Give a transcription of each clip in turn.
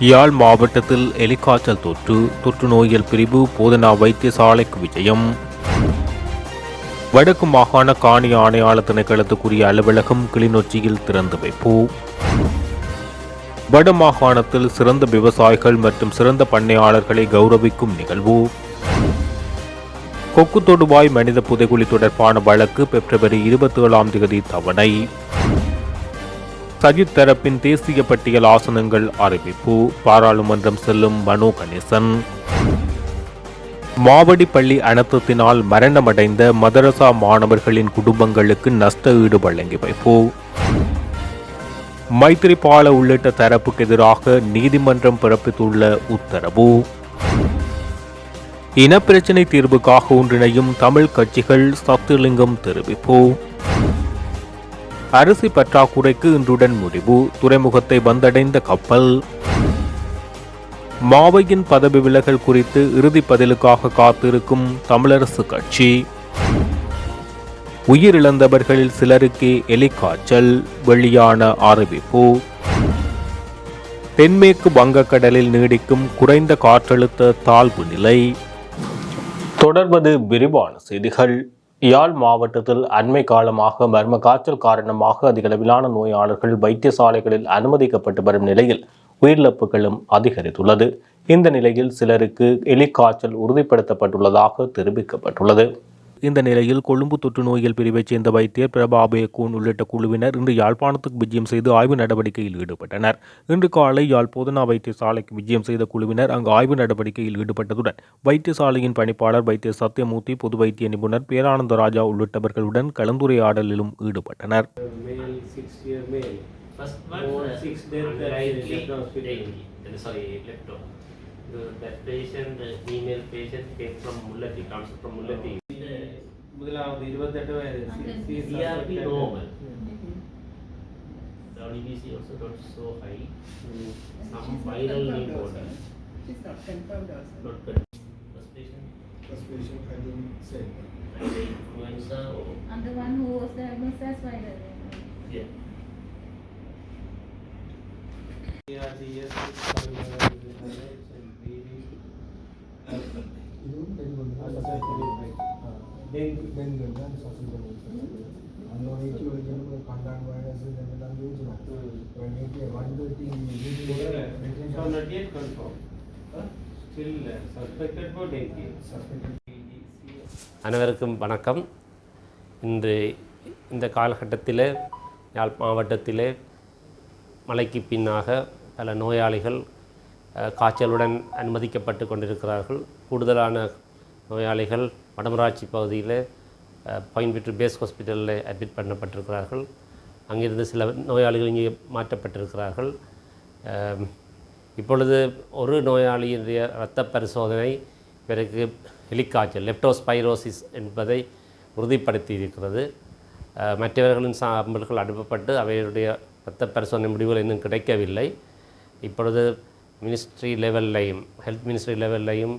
யாழ் மாவட்டத்தில் எலிக்காய்ச்சல் தொற்று தொற்று நோயியல் பிரிவு போதனா வைத்தியசாலைக்கு விஜயம். வடக்கு மாகாண காணி ஆணையாளர் திணைக்களத்துக்குரிய அலுவலகம் கிளிநொச்சியில் திறந்து வைப்பு. வட மாகாணத்தில் சிறந்த விவசாயிகள் மற்றும் சிறந்த பண்ணையாளர்களை கௌரவிக்கும் நிகழ்வு. கொக்கு தொடுவாய் மனித புதைகுழி தொடர்பான வழக்கு பிப்ரவரி இருபத்தி ஏழாம் தேதி தவணை. சஜித் தரப்பின் தேசிய பட்டியல் ஆசனங்கள் அறிவிப்பு. பாராளுமன்றம் செல்லும் மனோ கணேசன். மாவடிப்பள்ளி அனர்த்தத்தினால் மரணமடைந்த மதரசா மாணவர்களின் குடும்பங்களுக்கு நஷ்ட ஈடு வழங்கி வைப்பு. மைத்திரிபால உள்ளிட்ட தரப்புக்கு எதிராக நீதிமன்றம் பிறப்பித்துள்ள உத்தரவு. இனப்பிரச்சினை தீர்வுக்காக ஒன்றிணையும் தமிழ் கட்சிகள் சத்துலிங்கம் தெரிவிப்பு. அரிசி பற்றாக்குறைக்கு இன்றுடன் முடிவு. துறைமுகத்தை வந்தடைந்த கப்பல். மாவையின் பதவி விலகல் குறித்து இறுதி பதிலுக்காக காத்திருக்கும் தமிழரசு கட்சி. உயிரிழந்தவர்களில் சிலருக்கு எலிக்காய்ச்சல் வெளியான அறிவிப்பு தென்மேற்கு வங்கக்கடலில் நீடிக்கும் குறைந்த காற்றழுத்த தாழ்வு நிலை. தொடர்வது விரிவான செய்திகள். யாழ் மாவட்டத்தில் அண்மை காலமாக மர்ம காய்ச்சல் காரணமாக அதிகளவிலான நோயாளர்கள் வைத்தியசாலைகளில் அனுமதிக்கப்பட்டு வரும் நிலையில் உயிரிழப்புகளும் அதிகரித்துள்ளது. இந்த நிலையில் சிலருக்கு எலிக்காய்ச்சல் உறுதிப்படுத்தப்பட்டுள்ளதாக தெரிவிக்கப்பட்டுள்ளது. இந்த நிலையில் கொழும்பு தொற்று நோயியல் பிரிவைச் சேர்ந்த வைத்தியர் பிரபாபே கூன் உள்ளிட்ட குழுவினர் இன்று யாழ்ப்பாணத்துக்கு விஜயம் செய்து ஆய்வு நடவடிக்கையில் ஈடுபட்டனர் இன்று காலை யாழ் போதனா வைத்தியசாலைக்கு விஜயம் செய்த குழுவினர் அங்கு ஆய்வு நடவடிக்கையில் ஈடுபட்டதுடன் வைத்தியசாலையின் பணிப்பாளர் வைத்திய சத்யமூர்த்தி பொது வைத்திய நிபுணர் பேரானந்த ராஜா உள்ளிட்டவர்களுடன் கலந்துரையாடலிலும் ஈடுபட்டனர் The- patient, the female patient came from Mullati, comes from Mullati. முதலாவது இருபத்தெட்டு வயது She is CRP suspected. normal. Mm. The ODBC also not so high. Mm. Some viral pneumonia. She's not confirmed also. Not good. First patient, First patient had been sent. and the influenza or, And the one who was diagnosed as viral. yeah. ARDS, Uh, அனைவருக்கும் வணக்கம். இன்று இந்த காலகட்டத்தில் யாழ் மாவட்டத்திலே மழைக்கு பின்னாக பல நோயாளிகள் காய்ச்சலுடன் அனுமதிக்கப்பட்டு கொண்டிருக்கிறார்கள். கூடுதலான நோயாளிகள் வடமராட்சி பகுதியில் பாயின்பிட்டு பேஸ் ஹாஸ்பிட்டலில் அட்மிட் பண்ணப்பட்டிருக்கிறார்கள். அங்கிருந்து சில நோயாளிகள் இங்கே மாற்றப்பட்டிருக்கிறார்கள். இப்பொழுது ஒரு நோயாளியினுடைய இரத்த பரிசோதனை பிறகு ஹெலிகாய்ச்சல் லெப்டோஸ்பைரோசிஸ் என்பதை உறுதிப்படுத்தி இருக்கிறது மற்றவர்களின் சாம்பிள்கள் அனுப்பப்பட்டு அவையுடைய இரத்த பரிசோதனை முடிவுகள் இன்னும் கிடைக்கவில்லை. இப்பொழுது மினிஸ்ட்ரி லெவல்லையும் ஹெல்த் மினிஸ்ட்ரி லெவல்லையும்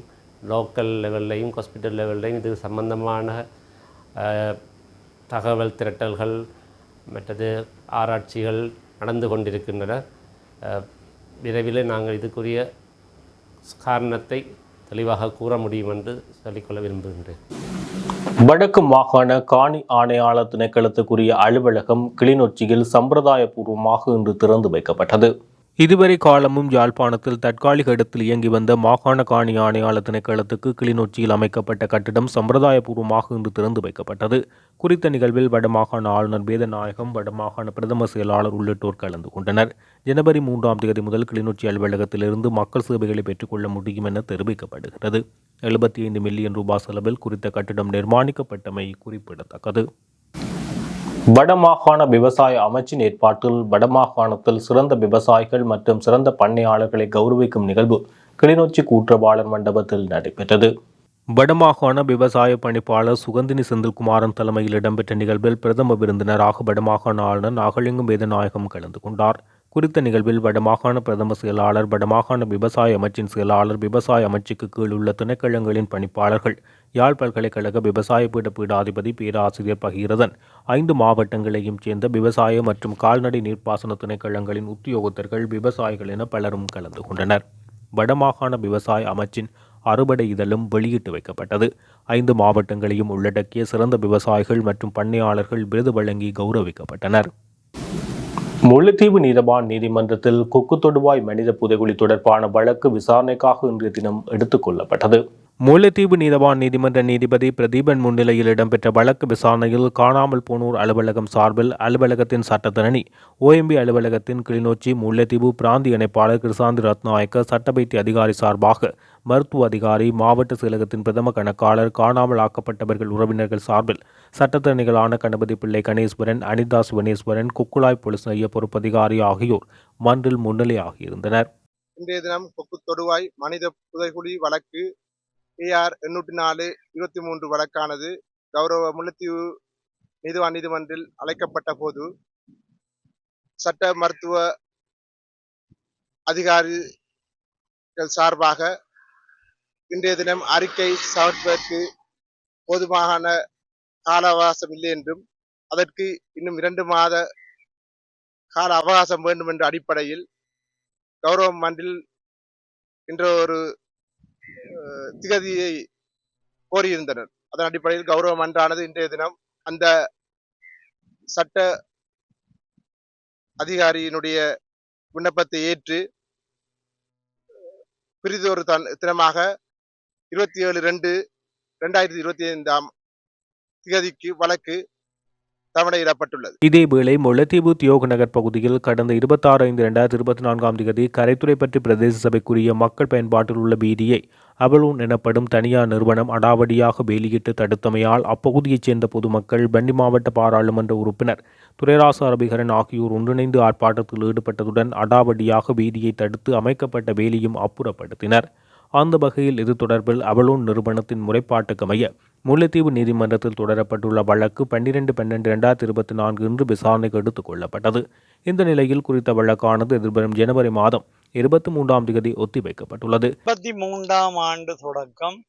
லோக்கல் லெவல்லையும் ஹாஸ்பிட்டல் லெவல்லையும் இது சம்பந்தமான தகவல் திரட்டல்கள் மற்றது ஆராய்ச்சிகள் நடந்து கொண்டிருக்கின்றன. விரைவில் நாங்கள் இதுக்குரிய காரணத்தை தெளிவாக கூற முடியும் என்று சொல்லிக்கொள்ள விரும்புகின்றேன். வடக்கு மாகாண காணி ஆணையாளர் திணைக்களத்துக்குரிய அலுவலகம் கிளிநொச்சியில் சம்பிரதாயபூர்வமாக இன்று திறந்து வைக்கப்பட்டது. இதுவரை காலமும் யாழ்ப்பாணத்தில் தற்காலிக இடத்தில் இயங்கி வந்த மாகாண காணி ஆணையாளர் திணைக்களத்துக்கு கிளிநொச்சியில் அமைக்கப்பட்ட கட்டிடம் சம்பிரதாயபூர்வமாக இன்று திறந்து வைக்கப்பட்டது. குறித்த நிகழ்வில் வடமாகாண ஆளுநர் வேதநாயகம் வடமாகாண பிரதம செயலாளர் உள்ளிட்டோர் கலந்து கொண்டனர். ஜனவரி மூன்றாம் தேதி முதல் கிளிநொச்சி அலுவலகத்திலிருந்து மக்கள் சேவைகளை பெற்றுக்கொள்ள முடியும் என தெரிவிக்கப்படுகிறது. எழுபத்தி ஐந்து மில்லியன் ரூபாய் செலவில் குறித்த கட்டிடம் நிர்மாணிக்கப்பட்டமை குறிப்பிடத்தக்கது. வடமாகாண விவசாய அமைச்சின் ஏற்பாட்டில் வடமாகாணத்தில் சிறந்த விவசாயிகள் மற்றும் சிறந்த பண்ணையாளர்களை கௌரவிக்கும் நிகழ்வு கிளிநொச்சி கூற்றவாளர் மண்டபத்தில் நடைபெற்றது. வடமாகாண விவசாய பணிப்பாளர் சுகந்தினி செந்தில்குமாரன் தலைமையில் இடம்பெற்ற நிகழ்வில் பிரதம விருந்தினராக வடமாகாண ஆளுநர் நாகலிங்கம் வேதநாயகம் கலந்து கொண்டார். குறித்த நிகழ்வில் வடமாகாண பிரதம செயலாளர் வடமாகாண விவசாய அமைச்சின் செயலாளர் விவசாய அமைச்சுக்கு கீழ் உள்ள துணைக்கழகங்களின் பணிப்பாளர்கள் யாழ் பல்கலைக்கழக விவசாய பீட பீடாதிபதி பேராசிரியர் பகீரதன் ஐந்து மாவட்டங்களையும் சேர்ந்த விவசாய மற்றும் கால்நடை நீர்ப்பாசன துணைக்கழகங்களின் உத்தியோகத்தர்கள் விவசாயிகள் என பலரும் கலந்து கொண்டனர். வடமாகாண விவசாய அமைச்சின் அறுவடை இதழும் வெளியிட்டு வைக்கப்பட்டது. ஐந்து மாவட்டங்களையும் உள்ளடக்கிய சிறந்த விவசாயிகள் மற்றும் பண்ணையாளர்கள் விருது வழங்கி கௌரவிக்கப்பட்டனர். முல்லைத்தீவு நீதவான் நீதிமன்றத்தில் கொக்கு தொடுவாய் மனித புதைகுழி தொடர்பான வழக்கு விசாரணைக்காக இன்றைய தினம் எடுத்துக் கொள்ளப்பட்டது. முல்லைத்தீவு நீதவான் நீதிமன்ற நீதிபதி பிரதீபன் முன்னிலையில் இடம்பெற்ற வழக்கு விசாரணையில் காணாமல் போனோர் அலுவலகம் சார்பில் அலுவலகத்தின் சட்டத்தரணி ஓஎம்பி அலுவலகத்தின் கிளிநொச்சி முல்லைத்தீவு பிராந்திய இணைப்பாளர் கிருசாந்தி ரத்நாயக்க சட்டபைத்திய அதிகாரி சார்பாக மருத்துவ அதிகாரி மாவட்ட செயலகத்தின் பிரதம கணக்காளர் காணாமல் ஆக்கப்பட்டவர்கள் உறவினர்கள் சார்பில் சட்டத்தரணிகளான கணபதி பிள்ளை கணேஸ்வரன் அனிதா சிவனேஸ்வரன் குக்குளாய் போலீஸ் நிலைய பொறுப்பதிகாரி ஆகியோர் மன்றில் முன்னிலையாகியிருந்தனர். இன்றைய தினம் கொக்கு தொடுவாய் மனித புதைகுழி வழக்கு ஏஆர் எண்ணூற்றி நாலு இருபத்தி மூன்று வழக்கானது கௌரவ முல்லைத்தீவு நீதிவான் நீதிமன்றில் அழைக்கப்பட்ட போது சட்ட மருத்துவ அதிகாரிகள் சார்பாக இன்றைய தினம் அறிக்கை சமர்ப்பதற்கு போதுமான கால அவகாசம் இல்லை என்றும் அதற்கு இன்னும் இரண்டு மாத கால அவகாசம் வேண்டும் என்ற அடிப்படையில் கௌரவ மன்றில் என்ற ஒரு திகதியை கோரியிருந்தனர். அதன் அடிப்படையில் கௌரவ மன்றானது இன்றைய தினம் அந்த சட்ட அதிகாரியினுடைய விண்ணப்பத்தை ஏற்று பிரிதொரு தன் தினமாக இருபத்தி ஏழு ரெண்டு ரெண்டாயிரத்தி இருபத்தி ஐந்தாம் திகதிக்கு வழக்கு தவணையிடப்பட்டுள்ளது. இதேவேளை முல்லைத்தீவு தியோக நகர் பகுதியில் கடந்த இருபத்தாறு ஐந்து இரண்டாயிரத்தி இருபத்தி நான்காம் தேதி கரைத்துறை பற்றி பிரதேச சபைக்குரிய மக்கள் பயன்பாட்டில் உள்ள வீதியை அபலூன் எனப்படும் தனியார் நிறுவனம் அடாவடியாக வேலியிட்டு தடுத்தமையால் அப்பகுதியைச் சேர்ந்த பொதுமக்கள் பண்டி மாவட்ட பாராளுமன்ற உறுப்பினர் துரைராசு அரபிகரன் ஆகியோர் ஒன்றிணைந்து ஆர்ப்பாட்டத்தில் ஈடுபட்டதுடன் அடாவடியாக வீதியை தடுத்து அமைக்கப்பட்ட வேலியும் அப்புறப்படுத்தினர். அந்த வகையில் இது தொடர்பில் அவலோன் நிறுவனத்தின் முறைப்பாட்டுக்கமைய முல்லைத்தீவு நீதிமன்றத்தில் தொடரப்பட்டுள்ள வழக்கு பன்னிரண்டு பன்னெண்டு இரண்டாயிரத்தி இருபத்தி நான்கு இன்று விசாரணைக்கு எடுத்துக் கொள்ளப்பட்டது. இந்த நிலையில் குறித்த வழக்கானது எதிர்வரும் ஜனவரி மாதம் இருபத்தி மூன்றாம் தேதி ஒத்திவைக்கப்பட்டுள்ளது. இருபத்தி மூன்றாம் ஆண்டு தொடக்கம்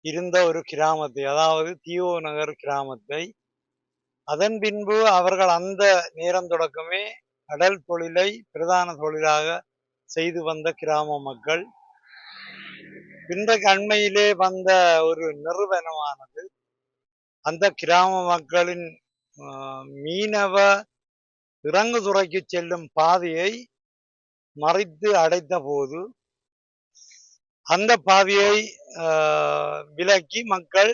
இருந்த ஒரு கிராமத்தை அதாவது தீவோ நகர் கிராமத்தை. அதன் பின்பு அவர்கள் அந்த நேரம் தொடக்கமே கடல் தொழிலை பிரதான தொழிலாக செய்து வந்த கிராம மக்கள். இன்றைக்கு அண்மையிலே வந்த ஒரு நிறுவனமானது அந்த கிராம மக்களின் ஆஹ், மீனவ இறங்குதுறைக்கு செல்லும் பாதையை மறைத்து அடைத்த போது அந்த பாதையை விலக்கி மக்கள்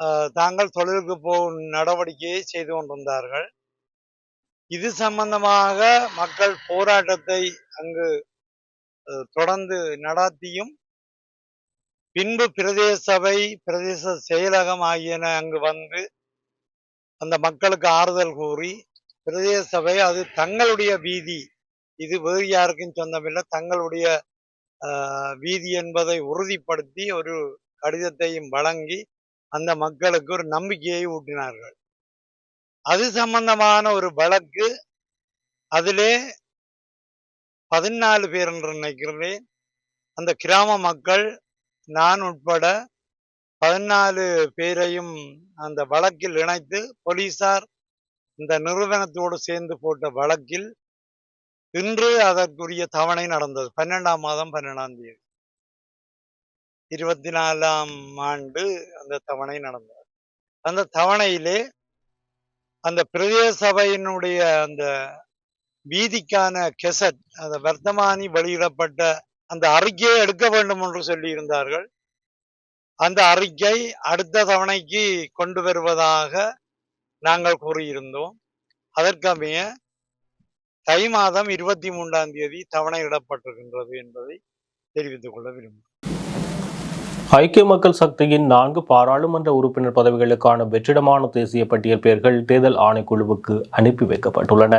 ஆஹ், தாங்கள் தொழிலுக்கு போகும் நடவடிக்கையை செய்து கொண்டிருந்தார்கள். இது சம்பந்தமாக மக்கள் போராட்டத்தை அங்கு தொடர்ந்து நடாத்தியும் பின்பு பிரதேச சபை பிரதேச செயலகம் ஆகியன அங்கு வந்து அந்த மக்களுக்கு ஆறுதல் கூறி பிரதேச சபை அது தங்களுடைய வீதி. இது வேறு யாருக்கும் சொந்தமில்லை. தங்களுடைய ஆஹ், வீதி என்பதை உறுதிப்படுத்தி ஒரு கடிதத்தையும் வழங்கி அந்த மக்களுக்கு ஒரு நம்பிக்கையை ஊட்டினார்கள். அது சம்பந்தமான ஒரு வழக்கு. அதிலே பதினாலு பேர் என்று நினைக்கிறேன். அந்த கிராம மக்கள் நான் உட்பட பதினாலு பேரையும் அந்த வழக்கில் இணைத்து போலீசார் இந்த நிறுவனத்தோடு சேர்ந்து போட்ட வழக்கில் இன்று அதற்குரிய தவணை நடந்தது. பன்னெண்டாம் மாதம் பன்னெண்டாம் தேதி. இருபத்தி நாலாம் ஆண்டு அந்த தவணை நடந்தது. அந்த தவணையிலே அந்த பிரதேச சபையினுடைய அந்த வீதிக்கான கெசட் அந்த வர்த்தமானி வெளியிடப்பட்ட அந்த அறிக்கையை எடுக்க வேண்டும் என்று சொல்லியிருந்தார்கள். அந்த அறிக்கை அடுத்த தவணைக்கு கொண்டு வருவதாக நாங்கள் கூறியிருந்தோம். அதற்கமைய தை மாதம் இருபத்தி மூன்றாம் தேதி தவணையிடப்பட்டிருக்கின்றது என்பதை தெரிவித்துக் கொள்ள விரும்புகிறேன் ஐக்கிய மக்கள் சக்தியின் நான்கு பாராளுமன்ற உறுப்பினர் பதவிகளுக்கான வெற்றிடமான தேசிய பட்டியல் பெயர்கள் தேர்தல் ஆணைக்குழுவுக்கு அனுப்பி வைக்கப்பட்டுள்ளன.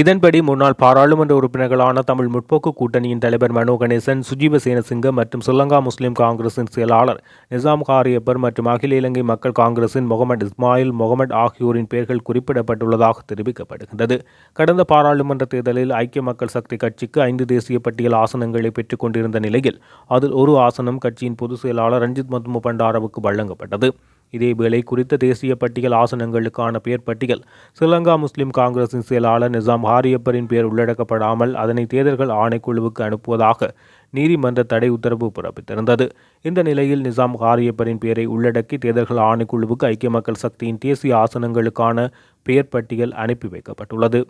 இதன்படி முன்னாள் பாராளுமன்ற உறுப்பினர்களான தமிழ் முற்போக்கு கூட்டணியின் தலைவர் மனோ கணேசன் சுஜீவ சேனசிங்க மற்றும் ஸ்ரீலங்கா முஸ்லிம் காங்கிரசின் செயலாளர் நிசாம் காரியப்பர் மற்றும் அகில இலங்கை மக்கள் காங்கிரசின் முகமது இஸ்மாயில் முகமது ஆகியோரின் பெயர்கள் குறிப்பிடப்பட்டுள்ளதாக தெரிவிக்கப்படுகின்றது. கடந்த பாராளுமன்ற தேர்தலில் ஐக்கிய மக்கள் சக்தி கட்சிக்கு ஐந்து தேசிய பட்டியல் ஆசனங்களை பெற்றுக் கொண்டிருந்த நிலையில் அதில் ஒரு ஆசனம் கட்சியின் பொதுச் செயலாளர் ரஞ்சித் மத்மு பண்டாரவுக்கு வழங்கப்பட்டது. இதேவேளை குறித்த தேசிய பட்டியல் ஆசனங்களுக்கான பெயர் பட்டியல். ஸ்ரீலங்கா முஸ்லிம் காங்கிரசின் செயலாளர் நிசாம் ஹாரியப்பரின் பெயர் உள்ளடக்கப்படாமல் அதனை தேர்தல்கள் ஆணைக்குழுவுக்கு அனுப்புவதாக நீதிமன்ற தடை உத்தரவு பிறப்பித்திருந்தது. இந்த நிலையில் நிசாம் ஹாரியப்பரின் பெயரை உள்ளடக்கி தேர்தல்கள் ஆணைக்குழுவுக்கு ஐக்கிய மக்கள் சக்தியின் தேசிய ஆசனங்களுக்கான பெயர் பட்டியல் அனுப்பி வைக்கப்பட்டுள்ளது.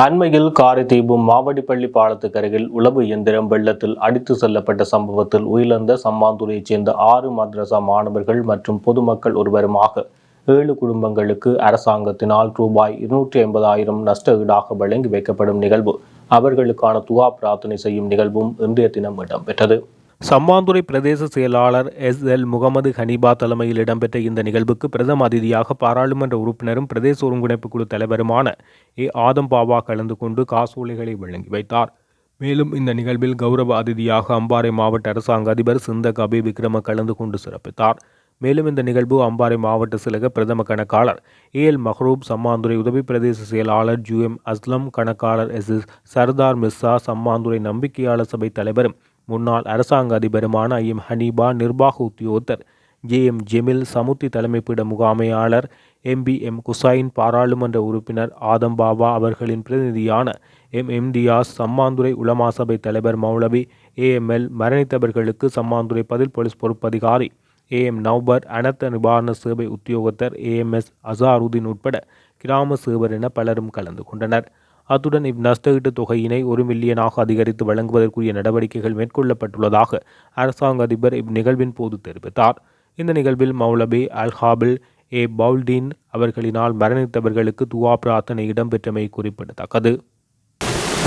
அண்மையில் காரைதீவு மாவடிப்பள்ளி பாலத்துக்கு அருகில் உளவு இயந்திரம் வெள்ளத்தில் அடித்து செல்லப்பட்ட சம்பவத்தில் உயிரிழந்த சம்மாந்துரையைச் சேர்ந்த ஆறு மദ്ரசா மாணவர்கள் மற்றும் பொதுமக்கள் ஒருவருமாக ஏழு குடும்பங்களுக்கு அரசாங்கத்தினால் ரூபாய் இருநூற்றி ஐம்பதாயிரம் நஷ்ட ஈடாக வழங்கி வைக்கப்படும் நிகழ்வு. அவர்களுக்கான துவா பிரார்த்தனை செய்யும் நிகழ்வும் இன்றைய தினம் இடம்பெற்றது. சம்மாந்துறை பிரதேச செயலாளர் எஸ் எல் முகமது ஹனீபா தலைமையில் இடம்பெற்ற இந்த நிகழ்வுக்கு பிரதம அதிதியாக பாராளுமன்ற உறுப்பினரும் பிரதேச ஒருங்கிணைப்பு குழு தலைவருமான ஏ ஆதம் பாபா கலந்து கொண்டு காசோலைகளை வழங்கி வைத்தார். மேலும் இந்த நிகழ்வில் கௌரவ அதிதியாக அம்பாறை மாவட்ட அரசாங்க அதிபர் சிந்தக் அபி விக்ரம கலந்து கொண்டு சிறப்பித்தார். மேலும் இந்த நிகழ்வு அம்பாறை மாவட்ட சிலக பிரதம கணக்காளர் ஏ எல் மஹ்ரூப் சம்மாந்துறை உதவி பிரதேச செயலாளர் ஜூ எம் அஸ்லம் கணக்காளர் எஸ் எஸ் சர்தார் மிர்சா சம்மாந்துறை நம்பிக்கையாளர் சபை தலைவரும் முன்னாள் அரசாங்க அதிபருமான ஐ எம் ஹனீபா நிர்வாக உத்தியோகத்தர் ஜே எம் ஜெமில் சமுத்தி தலைமைப்பிட முகாமையாளர் எம்பி எம் குசைன் பாராளுமன்ற உறுப்பினர் ஆதம் பாபா அவர்களின் பிரதிநிதியான எம் எம்தியாஸ் சம்மாந்துறை உலமா சபை தலைவர் மௌலவி ஏஎம்எல் மரணித்தவர்களுக்கு சம்மாந்துறை பதில் போலீஸ் பொறுப்பதிகாரி ஏஎம் நவ்பர் அனர்த்த நிவாரண சேவை உத்தியோகத்தர் ஏஎம்எஸ் அசாருதீன் உட்பட கிராம சேவர் என பலரும் கலந்து கொண்டனர். அத்துடன் இந்நஷ்டஈட்டு தொகையினை ஒரு மில்லியனாக அதிகரித்து வழங்குவதற்குரிய நடவடிக்கைகள் மேற்கொள்ளப்பட்டுள்ளதாக அரசாங்க அதிபர் இந்நிகழ்வின் போது தெரிவித்தார். இந்த நிகழ்வில் மௌலபி அல்ஹாபில் ஏ. பவுல்டீன் அவர்களினால் மரணித்தவர்களுக்கு துவா பிரார்த்தனை இடம்பெற்றமை குறிப்பிடத்தக்கது.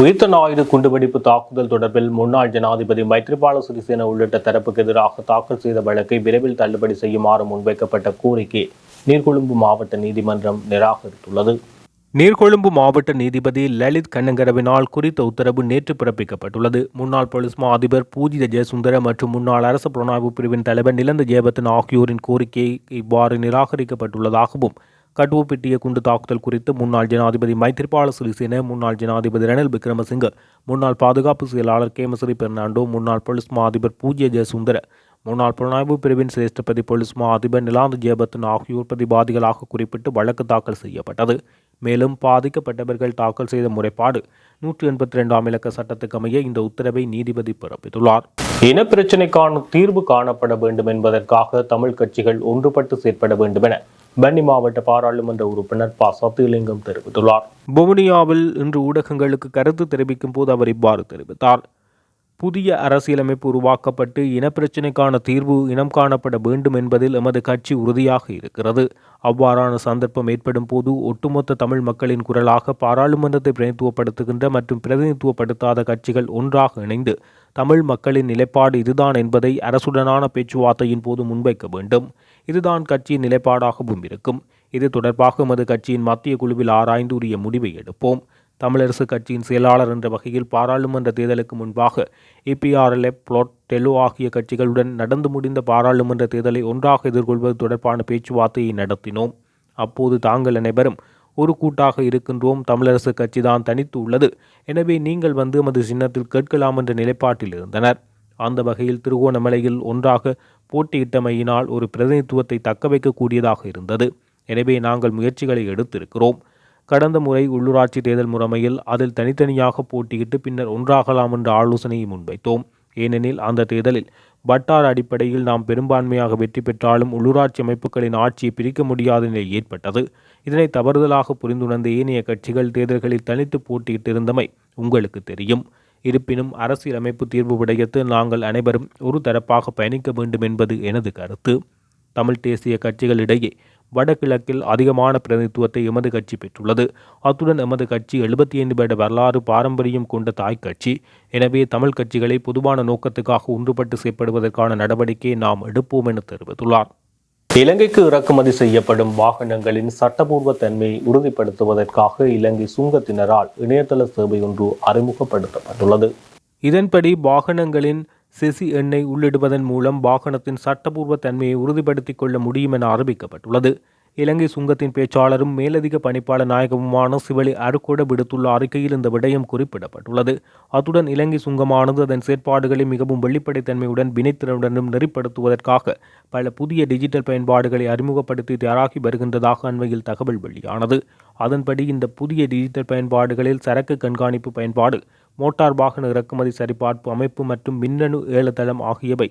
உயிர்த்த நாயுடு குண்டுவெடிப்பு தாக்குதல் தொடர்பில் முன்னாள் ஜனாதிபதி மைத்ரிபால சிறிசேன உள்ளிட்ட தரப்புக்கு எதிராக தாக்கல் செய்த வழக்கை விரைவில் தள்ளுபடி செய்யுமாறு முன்வைக்கப்பட்ட கோரிக்கை நீர்கொழும்பு மாவட்ட நீதிமன்றம் நிராகரித்துள்ளது. நீர்கொழும்பு மாவட்ட நீதிபதி லலித் கண்ணங்கரவினால் குறித்த உத்தரவு நேற்று பிறப்பிக்கப்பட்டுள்ளது. முன்னாள் போலீஸ் மா அதிபர் பூஜித ஜெயசுந்தர மற்றும் முன்னாள் அரசு புலனாய்வு பிரிவின் தலைவர் நிலந்த ஜெயபத்தன் ஆகியோரின் கோரிக்கை இவ்வாறு நிராகரிக்கப்பட்டுள்ளதாகவும் கட்டுவப்பிட்டிய குண்டு தாக்குதல் குறித்து முன்னாள் ஜனாதிபதி மைத்திரிபால சிறிசேன முன்னாள் ஜனாதிபதி ரணில் விக்ரமசிங்க முன்னாள் பாதுகாப்பு செயலாளர் கேமசரி பெர்னாண்டோ முன்னாள் போலீஸ் மா அதிபர் பூஜ்ய ஜெயசுந்தர முன்னாள் புலனாய்வு பிரிவின் சிரேஷ்டபதி போலீஸ் மா அதிபர் நிலாந்து ஜெயபத்தன் ஆகியோர் பிரதிபாதிகளாக குறிப்பிட்டு வழக்கு தாக்கல் செய்யப்பட்டது. மேலும் பாதிக்கப்பட்டவர்கள் தாக்கல் செய்த முறைப்பாடு நூற்றி எண்பத்தி ரெண்டாம் இலக்க சட்டத்துக்கு அமைய இந்த உத்தரவை நீதிபதி பிறப்பித்துள்ளார். இனப்பிரச்சினைக்கான தீர்வு காணப்பட வேண்டும் என்பதற்காக தமிழ் கட்சிகள் ஒன்றுபட்டு செயற்பட வேண்டும் என பன்னி மாவட்ட பாராளுமன்ற உறுப்பினர் ப. சத்தியலிங்கம் தெரிவித்துள்ளார். புவனியாவில் இன்று ஊடகங்களுக்கு கருத்து தெரிவிக்கும் போது அவர் இவ்வாறு தெரிவித்தார். புதிய அரசியலமைப்பு உருவாக்கப்பட்டு இனப்பிரச்சினைக்கான தீர்வு இனம் காணப்பட வேண்டும் என்பதில் எமது கட்சி உறுதியாக இருக்கிறது. அவ்வாறான சந்தர்ப்பம் ஏற்படும் போது ஒட்டுமொத்த தமிழ் மக்களின் குரலாக பாராளுமன்றத்தை பிரதிநிதித்துவப்படுத்துகின்ற மற்றும் பிரதிநிதித்துவப்படுத்தாத கட்சிகள் ஒன்றாக இணைந்து தமிழ் மக்களின் நிலைப்பாடு இதுதான் என்பதை அரசுடனான பேச்சுவார்த்தையின் போது முன்வைக்க வேண்டும். இதுதான் கட்சியின் நிலைப்பாடாகவும் இருக்கும். இது தொடர்பாக எமது கட்சியின் மத்திய குழுவில் ஆராய்ந்து உரிய முடிவை எடுப்போம். தமிழரசு கட்சியின் செயலாளர் என்ற வகையில் பாராளுமன்ற தேர்தலுக்கு முன்பாக இபிஆர்எல்எஃப் புளோட் டெலு ஆகிய கட்சிகளுடன் நடந்து முடிந்த பாராளுமன்ற தேர்தலை ஒன்றாக எதிர்கொள்வது தொடர்பான பேச்சுவார்த்தையை நடத்தினோம். அப்போது தாங்கள் அனைவரும் ஒரு கூட்டாக இருக்கின்றோம் தமிழரசு கட்சி தான் தனித்து உள்ளது. எனவே நீங்கள் வந்து எமது சின்னத்தில் கேட்கலாம் என்ற நிலைப்பாட்டில் இருந்தனர். அந்த வகையில் திருகோணமலையில் ஒன்றாக போட்டியிட்டமையினால் ஒரு பிரதிநிதித்துவத்தை தக்க வைக்கக்கூடியதாக இருந்தது. எனவே நாங்கள் முயற்சிகளை எடுத்திருக்கிறோம். கடந்த முறை உள்ளூராட்சி தேர்தல் முறைமையில் அதில் தனித்தனியாக போட்டியிட்டு பின்னர் ஒன்றாகலாம் என்ற ஆலோசனையை முன்வைத்தோம். ஏனெனில் அந்த தேர்தலில் வட்டார அடிப்படையில் நாம் பெரும்பான்மையாக வெற்றி பெற்றாலும் உள்ளூராட்சி அமைப்புகளின் ஆட்சியை பிரிக்க முடியாத நிலை ஏற்பட்டது. இதனை தவறுதலாக புரிந்துணர்ந்த ஏனைய கட்சிகள் தேர்தல்களில் தனித்து போட்டியிட்டிருந்தமை உங்களுக்கு தெரியும். இருப்பினும் அரசியலமைப்பு தீர்வு விடயத்து நாங்கள் அனைவரும் ஒரு தரப்பாக பயணிக்க வேண்டும் என்பது எனது கருத்து. தமிழ் தேசிய கட்சிகளிடையே வடகிழக்கில் அதிகமான பிரதிநிதித்துவத்தை எமது கட்சி பெற்றுள்ளது. அத்துடன் எமது கட்சி எழுபத்தி ஐந்து பேட வரலாறு பாரம்பரியம் கொண்ட தாய் கட்சி. எனவே தமிழ் கட்சிகளை பொதுவான நோக்கத்துக்காக ஒன்றுபட்டு செயற்படுவதற்கான நடவடிக்கையை நாம் எடுப்போம் என தெரிவித்துள்ளார். இலங்கைக்கு இறக்குமதி செய்யப்படும் வாகனங்களின் சட்டபூர்வ தன்மையை உறுதிப்படுத்துவதற்காக இலங்கை சுங்கத்தினரால் இணையதள சேவை ஒன்று அறிமுகப்படுத்தப்பட்டுள்ளது. இதன்படி வாகனங்களின் செசி எண்ணை உள்ளிடுவதன் மூலம் வாகனத்தின் சட்டபூர்வ தன்மையை உறுதிப்படுத்திக் கொள்ள முடியும் என அறிவிக்கப்பட்டுள்ளது. இலங்கை சுங்கத்தின் பேச்சாளரும் மேலதிக பணிப்பாளர் நாயகமுமான சிவலி அருக்கோட விடுத்துள்ள அறிக்கையில் இந்த விடயம் குறிப்பிடப்பட்டுள்ளது. அத்துடன் இலங்கை சுங்கமானது அதன் செயற்பாடுகளை மிகவும் வெளிப்படைத்தன்மையுடன் வினைத்திறனுடனும் நெறிப்படுத்துவதற்காக பல புதிய டிஜிட்டல் பயன்பாடுகளை அறிமுகப்படுத்தி தயாராகி வருகின்றதாக அண்மையில் தகவல் வெளியானது. அதன்படி இந்த புதிய டிஜிட்டல் பயன்பாடுகளில் சரக்கு கண்காணிப்பு பயன்பாடு மோட்டார் வாகன இறக்குமதி சரிபார்ப்பு அமைப்பு மற்றும் மின்னணு ஏலத்தளம் ஆகியவை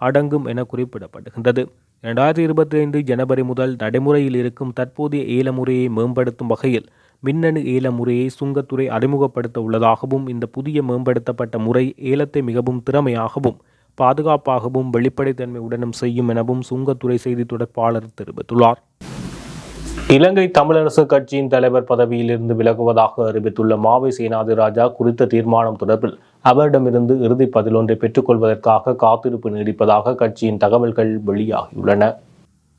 அடங்கும் என குறிப்பிடப்படுகின்றது. இரண்டாயிரத்தி இருபத்தி ஐந்து ஜனவரி முதல் நடைமுறையில் இருக்கும் தற்போதைய ஏல முறையை மேம்படுத்தும் வகையில் மின்னணு ஏல முறையை சுங்கத்துறை அறிமுகப்படுத்த உள்ளதாகவும் இந்த புதிய மேம்படுத்தப்பட்ட முறை ஏலத்தை மிகவும் திறமையாகவும் பாதுகாப்பாகவும் வெளிப்படைத்தன்மையுடனும் செய்யும் எனவும் சுங்கத்துறை செய்தி தொடர்பாளர் தெரிவித்துள்ளார். இலங்கை தமிழரசு கட்சியின் தலைவர் பதவியிலிருந்து விலகுவதாக அறிவித்துள்ள மாவை சேனாதி ராஜா குறித்த தீர்மானம் தொடர்பில் அவரிடமிருந்து இறுதி பதிலொன்றை பெற்றுக்கொள்வதற்காக காத்திருப்பு நீடிப்பதாக கட்சியின் தகவல்கள் வெளியாகியுள்ளன.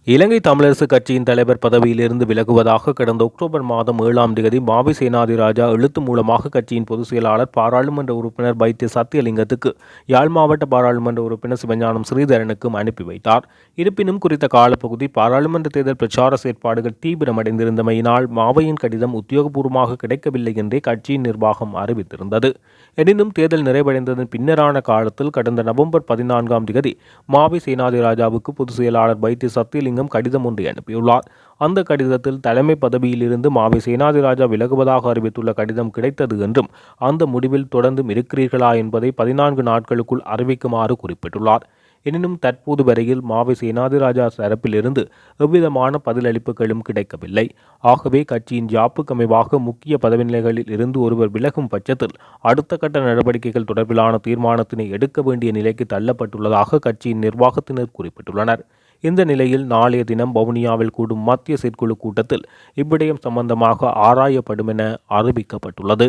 இலங்கை தமிழரசு கட்சியின் தலைவர் பதவியிலிருந்து விலகுவதாக கடந்த அக்டோபர் மாதம் ஏழாம் தேதி மாவி சேனாதிராஜா எழுத்து மூலமாக கட்சியின் பொதுச் செயலாளர் பாராளுமன்ற உறுப்பினர் வைத்திய சத்தியலிங்கத்துக்கு யாழ் மாவட்ட பாராளுமன்ற உறுப்பினர் சிவஞானம் ஸ்ரீதரனுக்கும் அனுப்பி வைத்தார். இருப்பினும் குறித்த காலப்பகுதி பாராளுமன்ற தேர்தல் பிரச்சார செயற்பாடுகள் தீவிரமடைந்திருந்தமையினால் மாவையின் கடிதம் உத்தியோகபூர்வமாக கிடைக்கவில்லை என்றே கட்சியின் நிர்வாகம் அறிவித்திருந்தது. எனினும் தேர்தல் நிறைவடைந்ததன் பின்னரான காலத்தில் கடந்த நவம்பர் பதினான்காம் தேதி மாவி சேனாதிராஜாவுக்கு பொதுச் செயலாளர் வைத்திய சத்தியலிங்கம் கடிதம் ஒன்றை அனுப்பியுள்ளார். அந்த கடிதத்தில் தலைமை பதவியிலிருந்து மாவை சேனாதிராஜா விலகுவதாக அறிவித்துள்ள கடிதம் கிடைத்தது என்றும் அந்த முடிவில் தொடர்ந்தும் இருக்கிறீர்களா என்பதை பதினான்கு நாட்களுக்குள் அறிவிக்குமாறு குறிப்பிட்டுள்ளார். எனினும் தற்போது வரையில் மாவை சேனாதிராஜா தரப்பிலிருந்து எவ்விதமான பதிலளிப்புகளும் கிடைக்கவில்லை. ஆகவே கட்சியின் ஜாப்புக்கு அமைவாக முக்கிய பதவி நிலைகளில் இருந்து ஒருவர் விலகும் பட்சத்தில் அடுத்த கட்ட நடவடிக்கைகள் தொடர்பிலான தீர்மானத்தினை எடுக்க வேண்டிய நிலைக்கு தள்ளப்பட்டுள்ளதாக கட்சியின் நிர்வாகத்தினர் குறிப்பிட்டுள்ளனர். இந்த நிலையில் நாளைய தினம் வவுனியாவில் கூடும் மத்திய செயற்குழு கூட்டத்தில் இவ்விடயம் சம்பந்தமாக ஆராயப்படும் என அறிவிக்கப்பட்டுள்ளது.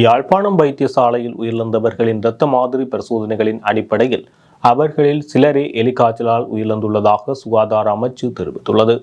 யாழ்ப்பாணம் வைத்தியசாலையில் உயிரிழந்தவர்களின் இரத்த மாதிரி பரிசோதனைகளின் அடிப்படையில் அவர்களில் சிலரே எலிக்காய்ச்சலால் உயிரிழந்துள்ளதாக சுகாதார அமைச்சு தெரிவித்துள்ளது.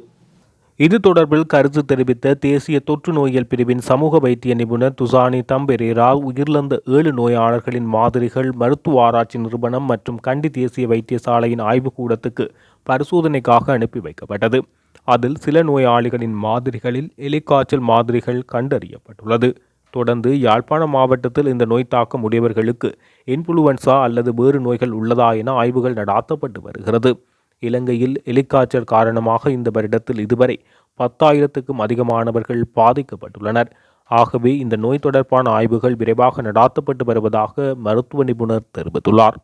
இது தொடர்பில் கருத்து தெரிவித்த தேசிய தொற்று நோயியல் பிரிவின் சமூக வைத்திய நிபுணர் துசானி தம்பெரேரா உயிரிழந்த ஏழு நோயாளர்களின் மாதிரிகள் மருத்துவ ஆராய்ச்சி நிறுவனம் மற்றும் கண்டி தேசிய வைத்தியசாலையின் ஆய்வுக்கூடத்துக்கு பரிசோதனைக்காக அனுப்பி வைக்கப்பட்டது. அதில் சில நோயாளிகளின் மாதிரிகளில் எலிக்காய்ச்சல் மாதிரிகள் கண்டறியப்பட்டுள்ளது. தொடர்ந்து யாழ்ப்பாண மாவட்டத்தில் இந்த நோய் தாக்கம் உடையவர்களுக்கு இன்ஃபுளுவன்சா அல்லது வேறு நோய்கள் உள்ளதா என ஆய்வுகள் நடாத்தப்பட்டு வருகிறது. இலங்கையில் எலிக்காய்ச்சல் காரணமாக இந்த வருடத்தில் இதுவரை பத்தாயிரத்துக்கும் அதிகமானவர்கள் பாதிக்கப்பட்டுள்ளனர். ஆகவே இந்த நோய் தொடர்பான ஆய்வுகள் விரைவாக நடாத்தப்பட்டு வருவதாக மருத்துவ நிபுணர் தெரிவித்துள்ளார்.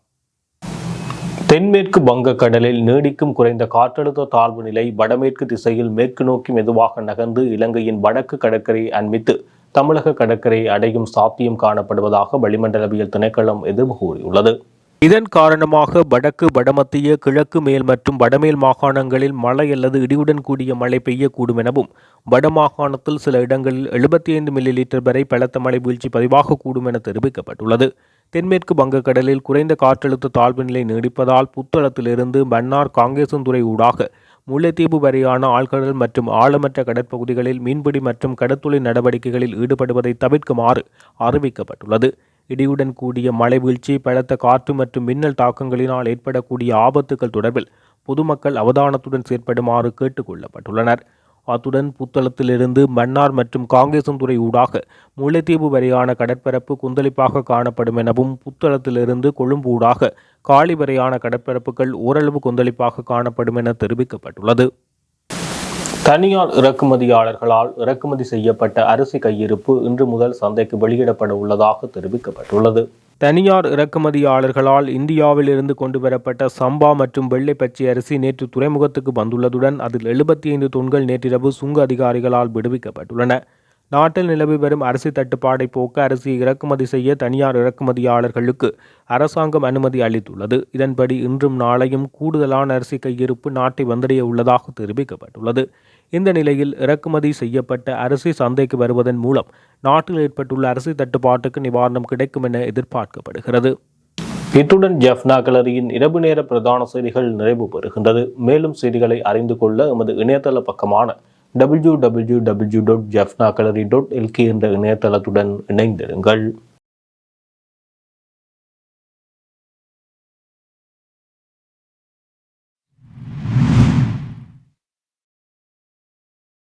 தென்மேற்கு வங்கக்கடலில் நீடிக்கும் குறைந்த காற்றழுத்த தாழ்வு நிலை வடமேற்கு திசையில் மேற்கு நோக்கி மெதுவாக நகர்ந்து இலங்கையின் வடக்கு கடற்கரையை அண்மித்து தமிழக கடற்கரை அடையும் சாத்தியம் காணப்படுவதாக வளிமண்டலவியல் திணைக்களம் எதிர்வு கூறியுள்ளது. இதன் காரணமாக வடக்கு வடமத்திய கிழக்கு மேல் மற்றும் வடமேல் மாகாணங்களில் மழை அல்லது இடியுடன் கூடிய மழை பெய்யக்கூடும் எனவும் வடமாகாணத்தில் சில இடங்களில் எழுபத்தி ஐந்து மில்லி லிட்டர் வரை பலத்த மழை வீழ்ச்சி பதிவாகக்கூடும் என தெரிவிக்கப்பட்டுள்ளது. தென்மேற்கு வங்கக்கடலில் குறைந்த காற்றழுத்த தாழ்வு நிலை நீடிப்பதால் புத்தளத்திலிருந்து மன்னார் காங்கேசன்துறை ஊடாக முல்லைத்தீவு வரையான ஆழ்கடல் மற்றும் ஆழமற்ற கடற்பகுதிகளில் மீன்பிடி மற்றும் கடத்துளை நடவடிக்கைகளில் ஈடுபடுவதை தவிர்க்குமாறு அறிவிக்கப்பட்டுள்ளது. இடியுடன் கூடிய மழை வீழ்ச்சி பலத்த காற்று மற்றும் மின்னல் தாக்கங்களினால் ஏற்படக்கூடிய ஆபத்துகள் தொடர்பில் பொதுமக்கள் அவதானத்துடன் செயற்படுமாறு கேட்டுக்கொள்ளப்பட்டுள்ளனர் அத்துடன் புத்தளத்திலிருந்து மன்னார் மற்றும் காங்கேசன்துறை ஊடாக முல்லைத்தீவு வரையான கடற்பரப்பு குந்தளிப்பாக காணப்படும் எனவும் புத்தளத்திலிருந்து கொழும்பு ஊடாக காலி வரையான கடற்பரப்புகள் ஓரளவு கொந்தளிப்பாக காணப்படும் என தெரிவிக்கப்பட்டுள்ளது. தனியார் இறக்குமதியாளர்களால் இறக்குமதி செய்யப்பட்ட அரிசி கையிருப்பு இன்று முதல் சந்தைக்கு வெளியிடப்பட உள்ளதாக தெரிவிக்கப்பட்டுள்ளது. தனியார் இறக்குமதியாளர்களால் இந்தியாவில் இருந்து கொண்டு வரப்பட்ட சம்பா மற்றும் வெள்ளை பச்சை அரிசி நேற்று துறைமுகத்துக்கு வந்துள்ளதுடன் அதில் எழுபத்தி ஐந்து தொன்கள் நேற்றிரவு சுங்க அதிகாரிகளால் விடுவிக்கப்பட்டுள்ளன. நாட்டில் நிலவி வரும் அரிசி தட்டுப்பாடை போக்க அரிசியை இறக்குமதி செய்ய தனியார் இறக்குமதியாளர்களுக்கு அரசாங்கம் அனுமதி அளித்துள்ளது. இதன்படி இன்றும் நாளையும் கூடுதலான அரிசி கையிருப்பு நாட்டை வந்தடைய உள்ளதாக தெரிவிக்கப்பட்டுள்ளது. இந்த நிலையில் இறக்குமதி செய்யப்பட்ட அரிசி சந்தைக்கு வருவதன் மூலம் நாட்டில் ஏற்பட்டுள்ள அரிசி தட்டுப்பாட்டுக்கு நிவாரணம் கிடைக்கும் என எதிர்பார்க்கப்படுகிறது. இத்துடன் ஜெஃப்னா கலரியின் இரவு நேர பிரதான செய்திகள் நிறைவு பெறுகின்றது. மேலும் செய்திகளை அறிந்து கொள்ள எமது இணையதள பக்கமான W W W dot Jaffna gallery dot LK என்ற இணையதளத்துடன் இணைந்திருங்கள்.